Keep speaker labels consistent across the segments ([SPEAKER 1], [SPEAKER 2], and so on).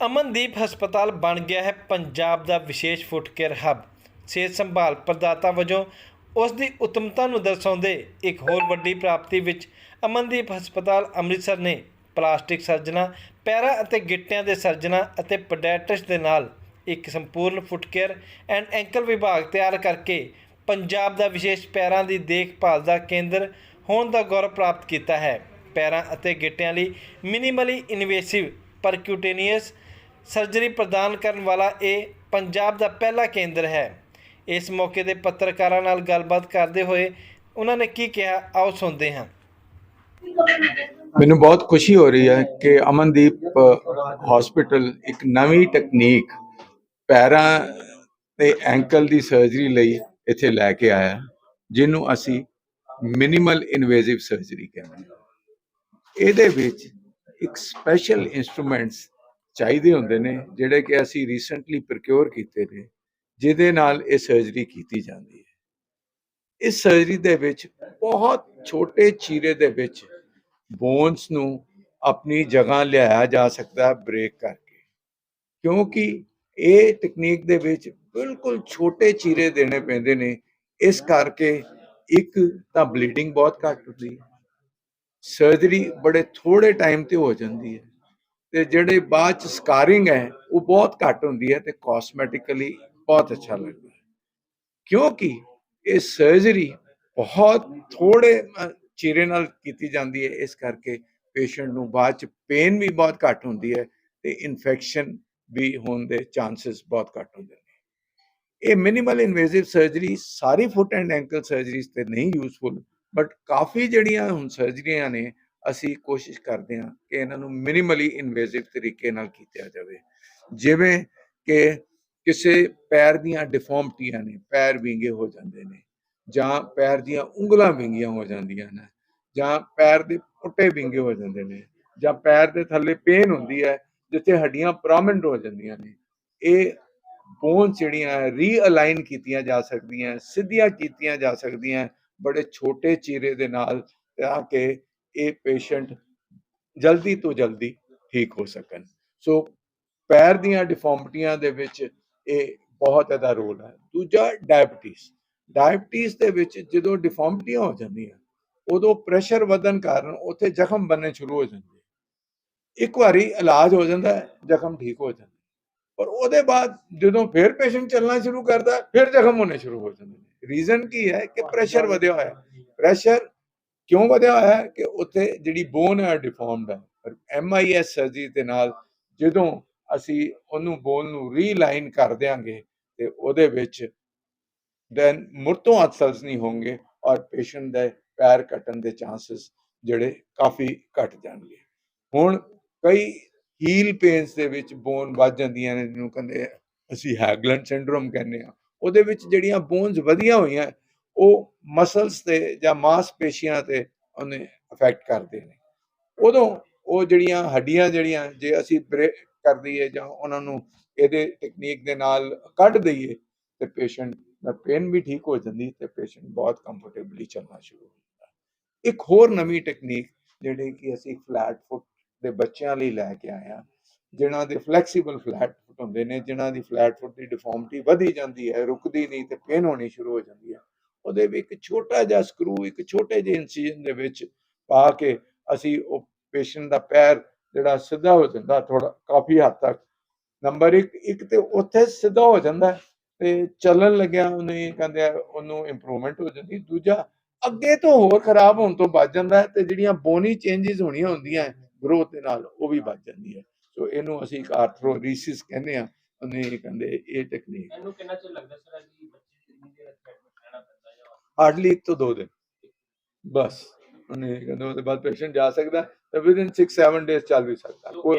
[SPEAKER 1] ਅਮਨਦੀਪ ਹਸਪਤਾਲ ਬਣ ਗਿਆ ਹੈ ਪੰਜਾਬ ਦਾ ਵਿਸ਼ੇਸ਼ ਫੁੱਟ ਕੇਅਰ ਹੱਬ। ਸਿਹਤ ਸੰਭਾਲ ਪ੍ਰਦਾਤਾ ਵਜੋਂ ਉਸ ਦੀ ਉਤਮਤਾ ਨੂੰ ਦਰਸਾਉਂਦੇ ਇੱਕ ਹੋਰ ਵੱਡੀ ਪ੍ਰਾਪਤੀ ਵਿੱਚ ਅਮਨਦੀਪ ਹਸਪਤਾਲ ਅੰਮ੍ਰਿਤਸਰ ਨੇ ਪਲਾਸਟਿਕ ਸਰਜਨਾਂ, ਪੈਰਾਂ ਅਤੇ ਗਿੱਟਿਆਂ ਦੇ ਸਰਜਨਾਂ ਅਤੇ ਪੋਡੈਟਿਸਟ ਦੇ ਨਾਲ ਇੱਕ ਸੰਪੂਰਨ ਫੁੱਟ ਕੇਅਰ ਐਂਡ ਐਂਕਲ ਵਿਭਾਗ ਤਿਆਰ ਕਰਕੇ ਪੰਜਾਬ ਦਾ ਵਿਸ਼ੇਸ਼ ਪੈਰਾਂ ਦੀ ਦੇਖਭਾਲ ਦਾ ਕੇਂਦਰ ਹੋਣ ਦਾ ਗੌਰਵ ਪ੍ਰਾਪਤ ਕੀਤਾ ਹੈ। ਪੈਰਾਂ ਅਤੇ ਗਿੱਟਿਆਂ ਲਈ ਮਿਨੀਮਲੀ ਇਨਵੇਸਿਵ ਪਰਕਿਊਟੇਨੀਅਸ ਸਰਜਰੀ ਪ੍ਰਦਾਨ ਕਰਨ ਵਾਲਾ ਇਹ ਪੰਜਾਬ ਦਾ ਪਹਿਲਾ ਕੇਂਦਰ ਹੈ। ਇਸ ਮੌਕੇ ਦੇ ਪੱਤਰਕਾਰਾਂ ਨਾਲ ਗੱਲਬਾਤ ਕਰਦੇ ਹੋਏ ਉਹਨਾਂ ਨੇ ਕੀ ਕਿਹਾ, ਆਓ ਸੁਣਦੇ ਹਾਂ।
[SPEAKER 2] ਮੈਨੂੰ ਬਹੁਤ ਖੁਸ਼ੀ ਹੋ ਰਹੀ ਹੈ ਕਿ ਅਮਨਦੀਪ ਹਸਪੀਟਲ ਇੱਕ ਨਵੀਂ ਟੈਕਨੀਕ ਪੈਰਾਂ ਤੇ ਐਂਕਲ ਦੀ ਸਰਜਰੀ ਲਈ ਇੱਥੇ ਲੈ ਕੇ ਆਇਆ ਜਿਹਨੂੰ ਅਸੀਂ ਮਿਨੀਮਲ ਇਨਵੇਸਿਵ ਸਰਜਰੀ ਕਹਿੰਦੇ ਹਾਂ। ਇਹਦੇ ਵਿੱਚ ਇੱਕ ਸਪੈਸ਼ਲ ਇਨਸਟਰੂਮੈਂਟਸ ਚਾਹੀਦੇ ਹੁੰਦੇ ਨੇ, ਜਿਹੜੇ ਕਿ ਅਸੀਂ ਰੀਸੈਂਟਲੀ ਪ੍ਰੋਕਿਉਰ ਕੀਤੇ ਨੇ, ਜਿਹਦੇ ਨਾਲ ਇਹ ਸਰਜਰੀ ਕੀਤੀ ਜਾਂਦੀ ਹੈ। ਇਸ ਸਰਜਰੀ ਦੇ ਵਿੱਚ ਬਹੁਤ ਛੋਟੇ ਚੀਰੇ ਦੇ ਵਿੱਚ ਬੋਨਸ ਨੂੰ ਆਪਣੀ ਜਗ੍ਹਾ ਲਿਆਇਆ ਜਾ ਸਕਦਾ ਹੈ ਬ੍ਰੇਕ ਕਰਕੇ। ਕਿਉਂਕਿ ਇਹ ਟੈਕਨੀਕ ਦੇ ਵਿੱਚ ਬਿਲਕੁਲ ਛੋਟੇ ਚੀਰੇ ਦੇਣੇ ਪੈਂਦੇ ਨੇ, ਇਸ ਕਰਕੇ ਇੱਕ ਤਾਂ ਬਲੀਡਿੰਗ ਬਹੁਤ ਘੱਟ ਹੁੰਦੀ ਹੈ। ਸਰਜਰੀ ਬੜੇ ਥੋੜੇ ਟਾਈਮ ਤੇ ਹੋ ਜਾਂਦੀ ਹੈ। ਤੇ ਜਿਹੜੇ ਬਾਅਦ ਚ ਸਕਾਰਿੰਗ ਹੈ ਉਹ ਬਹੁਤ ਘੱਟ ਹੁੰਦੀ ਹੈ ਤੇ ਕਾਸਮੈਟਿਕਲੀ ਬਹੁਤ ਅੱਛਾ ਲੱਗਦਾ ਹੈ। ਕਿਉਂਕਿ ਇਹ ਸਰਜਰੀ ਬਹੁਤ ਥੋੜੇ ਅ, ਚੀਰੇ ਨਾਲ ਕੀਤੀ ਜਾਂਦੀ ਹੈ ਇਸ ਕਰਕੇ ਪੇਸ਼ੈਂਟ ਨੂੰ ਬਾਅਦ ਚ ਪੇਨ ਵੀ ਬਹੁਤ ਘੱਟ ਹੁੰਦੀ ਹੈ ਤੇ ਇਨਫੈਕਸ਼ਨ ਵੀ ਹੋਣ ਦੇ ਚਾਂਸਸ ਬਹੁਤ ਘੱਟ ਹੁੰਦੇ ਨੇ। ਇਹ ਮਿਨੀਮਲ ਇਨਵੇਸਿਵ ਸਰਜਰੀ ਸਾਰੀ ਫੁੱਟ ਐਂਡ ਐਂਕਲ ਸਰਜਰੀਜ਼ ਤੇ ਨਹੀਂ ਯੂਸਫੁਲ ਬਟ ਕਾਫੀ ਜਿਹੜੀਆਂ ਹੁਣ ਸਰਜਰੀਆਂ ਨੇ ਅਸੀਂ ਕੋਸ਼ਿਸ਼ ਕਰਦੇ ਹਾਂ ਕਿ ਇਹਨਾਂ ਨੂੰ ਮਿਨੀਮਲੀ ਇਨਵੇਸਿਵ ਤਰੀਕੇ ਨਾਲ ਕੀਤਾ ਜਾਵੇ। ਜਿਵੇਂ ਕਿ ਕਿਸੇ ਪੈਰ ਦੀਆਂ ਡਿਫਾਰਮਟੀਆਂ ਨੇ, ਪੈਰ ਵਿੰਗੇ ਹੋ ਜਾਂਦੇ ਨੇ, ਜਾਂ ਪੈਰ ਦੀਆਂ ਉਂਗਲਾਂ ਵਿੰਗੀਆਂ ਹੋ ਜਾਂਦੀਆਂ ਨੇ, ਜਾਂ ਪੈਰ ਦੇ ਪੁੱਟੇ ਵਿੰਗੇ ਹੋ ਜਾਂਦੇ ਨੇ, ਜਾਂ ਪੈਰ ਦੇ ਥੱਲੇ ਪੇਨ ਹੁੰਦੀ ਹੈ, ਜਿੱਥੇ ਹੱਡੀਆਂ ਪ੍ਰੋਮਿਨੈਂਟ ਹੋ ਜਾਂਦੀਆਂ ਨੇ, ਇਹ ਬੋਨਸ ਜਿਹੜੀਆਂ ਰੀਅਲਾਈਨ ਕੀਤੀਆਂ ਜਾ ਸਕਦੀਆਂ, ਸਿੱਧੀਆਂ ਕੀਤੀਆਂ ਜਾ ਸਕਦੀਆਂ, ਬੜੇ ਛੋਟੇ ਚੀਰੇ ਦੇ ਨਾਲ ਤਾਂ ਕਿ ਇਹ ਪੇਸ਼ੈਂਟ ਜਲਦੀ ਤੋਂ ਜਲਦੀ ਠੀਕ ਹੋ ਸਕਣ। ਸੋ ਪੈਰ ਦੀਆਂ ਡਿਫਾਰਮਟੀਆਂ ਦੇ ਵਿੱਚ ਇਹ ਬਹੁਤ ਜ਼ਿਆਦਾ ਰੋਲ ਹੈ। ਦੂਜਾ ਡਾਇਬਟੀਜ਼ ਡਾਇਬਟੀਜ਼ ਦੇ ਵਿੱਚ ਜਦੋਂ ਡਿਫਾਰਮਟੀਆਂ ਹੋ ਜਾਂਦੀਆਂ, ਉਦੋਂ ਪ੍ਰੈਸ਼ਰ ਵਧਣ ਕਾਰਨ ਉੱਥੇ ਜ਼ਖਮ ਬਣਨੇ ਸ਼ੁਰੂ ਹੋ ਜਾਂਦੇ ਇੱਕ ਵਾਰੀ ਇਲਾਜ ਹੋ ਜਾਂਦਾ, ਜ਼ਖਮ ਠੀਕ ਹੋ ਜਾਂਦਾ। ਪਰ ਉਹਦੇ ਬਾਅਦ ਜਦੋਂ ਫਿਰ ਪੇਸ਼ੈਂਟ ਚੱਲਣਾ ਸ਼ੁਰੂ ਕਰਦਾ, ਫਿਰ ਜ਼ਖਮ ਹੋਣੇ ਸ਼ੁਰੂ ਹੋ ਜਾਂਦੇ ਨੇ। ਰੀਜ਼ਨ ਕੀ ਹੈ ਕਿ ਪ੍ਰੈਸ਼ਰ ਵਧਿਆ ਹੋਇਆ। ਪ੍ਰੈਸ਼ਰ ਕਿਉਂ ਵਧਿਆ ਹੋਇਆ ਹੈ ਕਿ ਉੱਥੇ ਜਿਹੜੀ ਬੋਨ ਹੈ ਡਿਫਾਰਮਡ ਹੈ। ਪਰ ਐਮਆਈਐਸ ਸਰਜਰੀ ਦੇ ਨਾਲ ਜਦੋਂ ਅਸੀਂ ਉਹਨੂੰ ਬੋਨ ਨੂੰ ਰੀਲਾਈਨ ਕਰ ਦਿਆਂਗੇ, ਤੇ ਉਹਦੇ ਵਿੱਚ ਦੈਨ ਮੁੜ ਤੋਂ ਅਸਲਸ ਨਹੀਂ ਹੋਣਗੇ ਔਰ ਪੇਸ਼ੈਂਟ ਦੇ ਪੈਰ ਕੱਟਣ ਦੇ ਚਾਂਸਸ ਜਿਹੜੇ ਕਾਫੀ ਘਟ ਜਾਣਗੇ। ਹੁਣ ਕਈ ਹੀਲ ਪੇਨਸ ਦੇ ਵਿੱਚ ਬੋਨ ਵੱਜ ਜਾਂਦੀਆਂ ਨੇ, ਜਿਹਨੂੰ ਕਹਿੰਦੇ ਅਸੀਂ ਹੈਗਲੈਂਡ ਸਿੰਡਰੋਮ ਕਹਿੰਦੇ ਆ। ਉਹਦੇ ਵਿੱਚ ਜਿਹੜੀਆਂ ਬੋਨਸ ਵਧੀਆਂ ਹੋਈਆਂ ਉਹ ਮਸਲਸ ਤੇ ਜਾਂ ਮਾਸਪੇਸ਼ੀਆਂ ਤੇ ਉਹਨੇ ਅਫੈਕਟ ਕਰਦੇ ਨੇ। ਉਦੋਂ ਉਹ ਜਿਹੜੀਆਂ ਹੱਡੀਆਂ ਜਿਹੜੀਆਂ ਜੇ ਅਸੀਂ ਬ੍ਰੇਕ ਕਰ ਦਈਏ ਜਾਂ ਉਹਨਾਂ ਨੂੰ ਇਹਦੇ ਟੈਕਨੀਕ ਦੇ ਨਾਲ ਕੱਢ ਦਈਏ ਤੇ ਪੇਸ਼ੈਂਟ ਦਾ ਪੇਨ ਵੀ ਠੀਕ ਹੋ ਜਾਂਦੀ ਤੇ ਪੇਸ਼ੈਂਟ ਬਹੁਤ ਕੰਫਰਟੇਬਲੀ ਚੱਲਣਾ ਸ਼ੁਰੂ ਹੋ ਜਾਂਦਾ। ਇੱਕ ਹੋਰ ਨਵੀਂ ਟੈਕਨੀਕ ਜਿਹੜੀ ਕਿ ਅਸੀਂ ਫਲੈਟ ਫੁੱਟ ਦੇ ਬੱਚਿਆਂ ਲਈ ਲੈ ਕੇ ਆਏ ਹਾਂ ਜਿਨ੍ਹਾਂ ਦੇ ਫਲੈਕਸੀਬਲ ਫਲੈਟ ਫੁੱਟ ਹੁੰਦੇ ਨੇ ਜਿਨ੍ਹਾਂ ਦੀ ਫਲੈਟ ਫੁੱਟ ਦੀ ਡਿਫਾਰਮਿਟੀ ਵਧੀ ਜਾਂਦੀ ਹੈ, ਰੁਕਦੀ ਨਹੀਂ ਤੇ ਪੇਨ ਹੋਣੀ ਸ਼ੁਰੂ ਹੋ ਜਾਂਦੀ ਹੈ। ਉਹਦੇ ਵਿੱਚ ਇੱਕ ਛੋਟਾ ਜਿਹਾ ਸਕਰੂ ਇੱਕ ਛੋਟੇ ਜਿਹੇ ਇਨਸੀਜਨ ਦੇ ਵਿੱਚ ਪਾ ਕੇ ਅਸੀਂ ਉਹ ਪੇਸ਼ੈਂਟ ਦਾ ਪੈਰ ਜਿਹੜਾ ਸਿੱਧਾ ਹੋ ਜਾਂਦਾ ਥੋੜਾ ਕਾਫੀ ਹੱਦ ਤੱਕ। ਨੰਬਰ 1 ਇੱਕ ਤੇ ਉੱਥੇ ਸਿੱਧਾ ਹੋ ਜਾਂਦਾ ਤੇ ਚੱਲਣ ਲੱਗਿਆ ਉਹਨੇ ਕਹਿੰਦੇ ਆ, ਉਹਨੂੰ ਇੰਪਰੂਵਮੈਂਟ ਹੋ ਜਾਂਦੀ। ਦੂਜਾ, ਅੱਗੇ ਤੋਂ ਹੋਰ ਖਰਾਬ ਹੋਣ ਤੋਂ ਬਚ ਜਾਂਦਾ ਤੇ ਜਿਹੜੀਆਂ ਬੋਨੀ ਚੇਂਜਸ ਹੋਣੀਆਂ ਹੁੰਦੀਆਂ ਗਰੋਥ ਦੇ ਨਾਲ, ਉਹ ਵੀ ਬਚ ਜਾਂਦੀ ਹੈ। ਸੋ ਇਹਨੂੰ ਅਸੀਂ ਇੱਕ ਆਰਥਰੋਰੀਸਿਸ ਕਹਿੰਦੇ ਆ ਉਹਨੇ ਇਹ ਕਹਿੰਦੇ, ਇਹ ਟੈਕਨੀਕ
[SPEAKER 3] ਇਹਨੂੰ ਕਿੰਨਾ ਚਿਰ ਲੱਗਦਾ ਸਰ ਜੀ ਬੱਚੇ ਕਿੰਨੀ ਦੇਰ ਐਡਮਿਟ ਰਹਿਣਾ
[SPEAKER 2] ਹਾਰਡਲੀ ਇੱਕ ਤੋਂ ਦੋ ਦਿਨ। ਬਸ। ਉਹਨੇ ਕਹਿੰਦੇ ਉਹਦੇ ਬਾਅਦ ਪੇਸ਼ੈਂਟ ਜਾ ਸਕਦਾ ਤੇ ਵਿਦਿਨ 6-7 ਡੇਜ਼ ਚੱਲ ਵੀ ਸਕਦਾ।
[SPEAKER 3] ਸੋ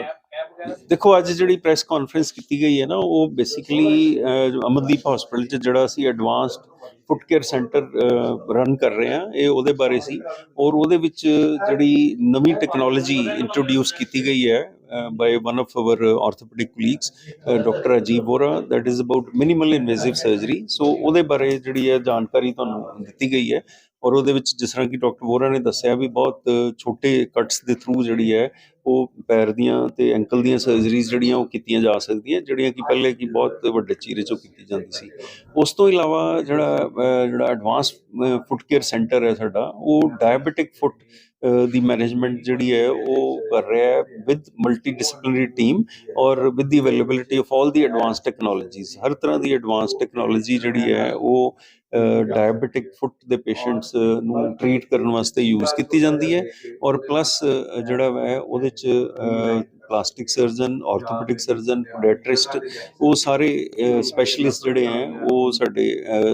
[SPEAKER 4] ਦੇਖੋ, ਅੱਜ ਜਿਹੜੀ ਪ੍ਰੈਸ ਕਾਨਫਰੰਸ ਕੀਤੀ ਗਈ ਹੈ ਨਾ, ਉਹ ਬੇਸਿਕਲੀ ਅਮਨਦੀਪ ਹਸਪੀਟਲ 'ਚ ਜਿਹੜਾ ਅਸੀਂ advanced foot care centre run ਕਰ ਰਹੇ ਹਾਂ, ਇਹ ਉਹਦੇ ਬਾਰੇ ਸੀ। ਔਰ ਉਹਦੇ ਵਿੱਚ ਜਿਹੜੀ ਨਵੀਂ ਟੈਕਨੋਲੋਜੀ ਇੰਟਰੋਡਿਊਸ ਕੀਤੀ ਗਈ ਹੈ by one of our orthopaedic colleagues doctor Ajeeb Vora that is about minimal invasive surgery so ਉਹਦੇ ਬਾਰੇ ਜਿਹੜੀ ਹੈ ਜਾਣਕਾਰੀ ਤੁਹਾਨੂੰ ਦਿੱਤੀ ਗਈ ਹੈ। ਔਰ ਉਹਦੇ ਵਿੱਚ ਜਿਸ ਤਰ੍ਹਾਂ ਕਿ ਡਾਕਟਰ ਵੋਰਾ ਨੇ ਦੱਸਿਆ ਵੀ ਬਹੁਤ ਛੋਟੇ ਕੱਟਸ ਦੇ ਥਰੂ ਜਿਹੜੀ ਹੈ, ਉਹ ਪੈਰ ਦੀਆਂ ਤੇ ਐਂਕਲ ਦੀਆਂ ਸਰਜਰੀਜ਼ ਜਿਹੜੀਆਂ ਉਹ ਕੀਤੀਆਂ ਜਾ ਸਕਦੀਆਂ, ਜਿਹੜੀਆਂ ਕਿ ਪਹਿਲੇ ਕਿ ਬਹੁਤ ਵੱਡੇ ਚੀਰੇ 'ਚੋਂ ਕੀਤੀ ਜਾਂਦੀ ਸੀ। ਉਸ ਤੋਂ ਇਲਾਵਾ ਜਿਹੜਾ ਜਿਹੜਾ ਐਡਵਾਂਸ ਫੁੱਟ ਕੇਅਰ ਸੈਂਟਰ ਹੈ ਸਾਡਾ, ਉਹ ਡਾਇਬੀਟਿਕ ਫੁੱਟ ਦੀ ਮੈਨੇਜਮੈਂਟ ਜਿਹੜੀ ਹੈ, ਉਹ ਕਰ ਰਿਹਾ ਹੈ ਵਿਦ ਮਲਟੀ ਡਿਸਪਲਿਨਰੀ ਟੀਮ ਔਰ with the availability of all the advance technologies ਹਰ ਤਰ੍ਹਾਂ ਦੀ ਐਡਵਾਂਸ ਟੈਕਨੋਲੋਜੀ ਜਿਹੜੀ ਹੈ, ਉਹ ਡਾਇਬੀਟਿਕ ਫੁੱਟ ਦੇ ਪੇਸ਼ੈਂਟਸ ਨੂੰ ਟ੍ਰੀਟ ਕਰਨ ਵਾਸਤੇ ਯੂਜ਼ ਕੀਤੀ ਜਾਂਦੀ ਹੈ। ਔਰ ਪਲੱਸ ਜਿਹੜਾ ਹੈ, ਉਹਦੇ ਚ plastic surgeon orthopaedic surgeon podiatrist ਉਹ ਸਾਰੇ ਸਪੈਸ਼ਲਿਸਟ ਜਿਹੜੇ ਹੈ ਉਹ ਸਾਡੇ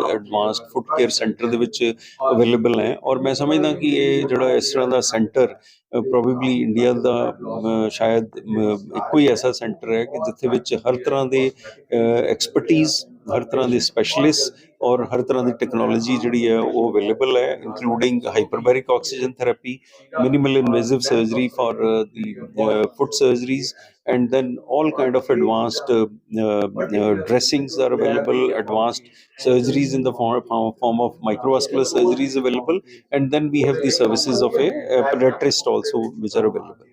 [SPEAKER 4] ਐਡਵਾਂਸਡ ਫੁੱਟ ਕੇਅਰ ਸੈਂਟਰ ਦੇ ਵਿੱਚ ਅਵੇਲੇਬਲ ਹੈ ਔਰ ਮੈਂ ਸਮਝਦਾ ਕਿ ਇਹ ਜਿਹੜਾ ਇਸ ਤਰ੍ਹਾਂ ਦਾ ਸੈਂਟਰ ਪ੍ਰੋਬੇਬਲੀ ਇੰਡੀਆ ਦਾ ਸ਼ਾਇਦ ਇੱਕੋ ਹੀ ਐਸਾ ਸੈਂਟਰ ਹੈ ਕਿ ਜਿੱਥੇ ਵਿੱਚ ਹਰ ਤਰ੍ਹਾਂ ਦੇ ਐਕਸਪਰਟਿਜ਼ ਹਰ ਤਰ੍ਹਾਂ ਦੇ ਸਪੈਸ਼ਲਿਸਟ ਔਰ ਹਰ ਤਰ੍ਹਾਂ ਦੀ ਟੈਕਨੋਲੋਜੀ ਜਿਹੜੀ ਹੈ ਉਹ ਅਵੇਲੇਬਲ ਹੈ including hyperbaric oxygen therapy minimal invasive surgery for uh, the uh, foot surgeries and then all kind of advanced uh, uh, uh, dressings are available advanced surgeries in the form, form of microvascular surgeries available and then we have the services of a, a podiatrist also which are available